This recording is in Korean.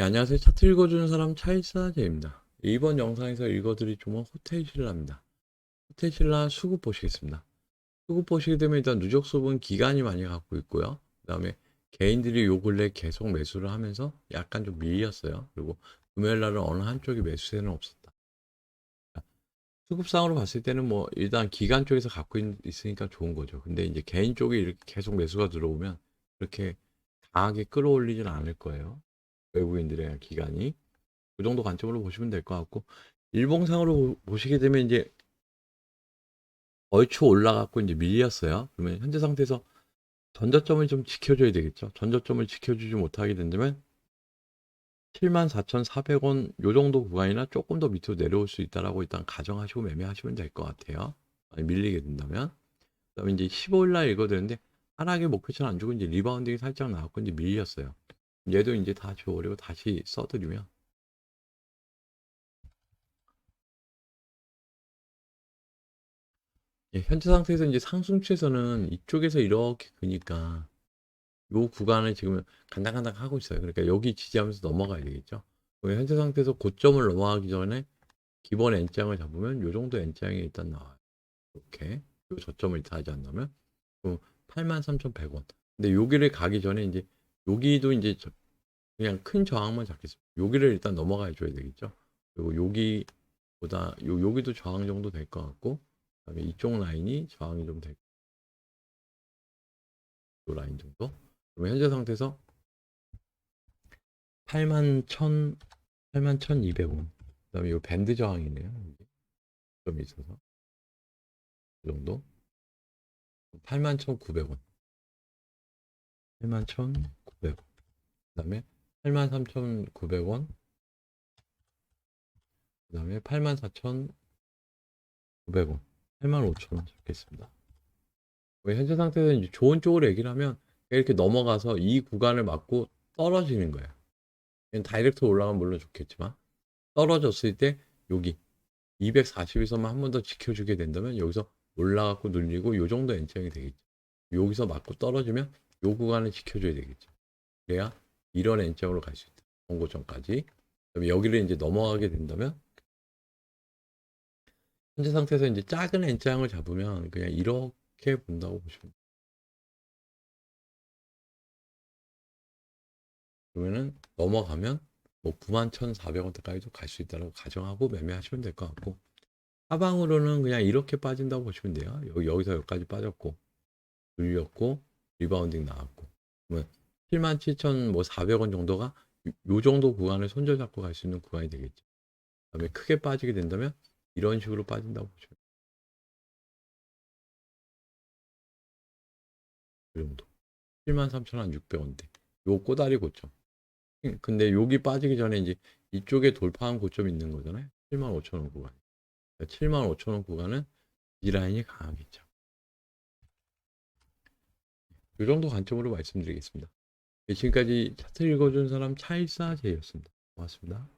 예, 안녕하세요. 차트 읽어주는 사람 차일사제입니다. 이번 영상에서 읽어드릴 종목 호텔신라입니다. 호텔신라 수급 보시겠습니다. 수급 보시게 되면 일단 누적 수급은 기간이 많이 갖고 있고요. 그 다음에 개인들이 요 근래 계속 매수를 하면서 약간 좀 밀렸어요. 그리고 금요일 날은 어느 한쪽이 매수세는 없었다. 수급상으로 봤을 때는 뭐 일단 기간 쪽에서 갖고 있, 있으니까 좋은 거죠. 근데 이제 개인 쪽이 이렇게 계속 매수가 들어오면 그렇게 강하게 끌어올리진 않을 거예요. 외국인들의 기간이 그 정도 관점으로 보시면 될 것 같고 일봉상으로 보- 보시게 되면 이제 얼추 올라갔고 이제 밀렸어요. 그러면 현재 상태에서 전저점을 좀 지켜줘야 되겠죠. 전저점을 지켜주지 못하게 된다면 74,400원 요 정도 구간이나 조금 더 밑으로 내려올 수 있다라고 일단 가정하시고 매매하시면 될 것 같아요. 밀리게 된다면 그다음에 이제 15일 날 읽어야 되는데 하락의 목표치는 안 주고 이제 리바운딩이 살짝 나왔고 이제 밀렸어요. 얘도 이제 다 지워버리고 다시 써드리면 예, 현재 상태에서 이제 상승추에서는 이쪽에서 이렇게 그니까 요 구간을 지금 간당간당 하고 있어요. 그러니까 여기 지지하면서 넘어가야 되겠죠. 현재 상태에서 고점을 넘어가기 전에 기본 N장을 잡으면 요 정도 N장이 일단 나와요. 이렇게 요 저점을 이탈하지 않나면 그럼 83,100원. 근데 여기를 가기 전에 이제 여기도 이제 저- 그냥 큰 저항만 잡겠습니다. 여기를 일단 넘어가 줘야 되겠죠. 그리고 여기보다 요 여기도 저항 정도 될 것 같고 그다음에 이쪽 라인이 저항이 좀 될. 요 라인 정도. 그러면 현재 상태에서 8만 1,000 8만 1,200원. 그다음에 요 밴드 저항이네요. 좀 있어서 이 정도. 8만 1,900원. 8만 1,900원. 그 다음에 83,900원. 그 다음에 84,900원. 85,000원 잡겠습니다. 왜 현재 이제 좋은 쪽으로 얘기를 하면 이렇게 넘어가서 이 구간을 맞고 떨어지는 거예요. 다이렉트 올라가면 물론 좋겠지만 떨어졌을 때 여기 240에서만 한 번 더 지켜주게 된다면 여기서 올라가고 눌리고 요 정도 엔장이 되겠죠. 여기서 맞고 떨어지면 요 구간을 지켜줘야 되겠죠. 그래야 이런 엔장으로 갈 수 있다. 원고점까지. 그다음에 여기를 이제 넘어가게 된다면 현재 상태에서 이제 작은 N장을 잡으면 그냥 이렇게 본다고 보시면 돼요. 그러면은 넘어가면 뭐 91,400원대까지도 갈 수 있다고 가정하고 매매하시면 될 것 같고 하방으로는 그냥 이렇게 빠진다고 보시면 돼요. 여기, 여기서 여기까지 빠졌고 눌렸고 리바운딩 나왔고 그러면 77,400원 정도가 요, 요 정도 구간을 손절 잡고 갈 수 있는 구간이 되겠죠. 그다음에 크게 빠지게 된다면 이런 식으로 빠진다고 보시면 돼요. 그 정도. 73,600원대. 요 꼬다리 고점. 음, 근데 여기 빠지기 전에 이제 이쪽에 돌파한 고점이 있는 거잖아요. 75,000원 구간. 75,000원 구간은 이 라인이 강하겠죠. 이 정도 관점으로 말씀드리겠습니다. 네, 지금까지 차트 읽어준 사람 차일사 제였습니다. 고맙습니다.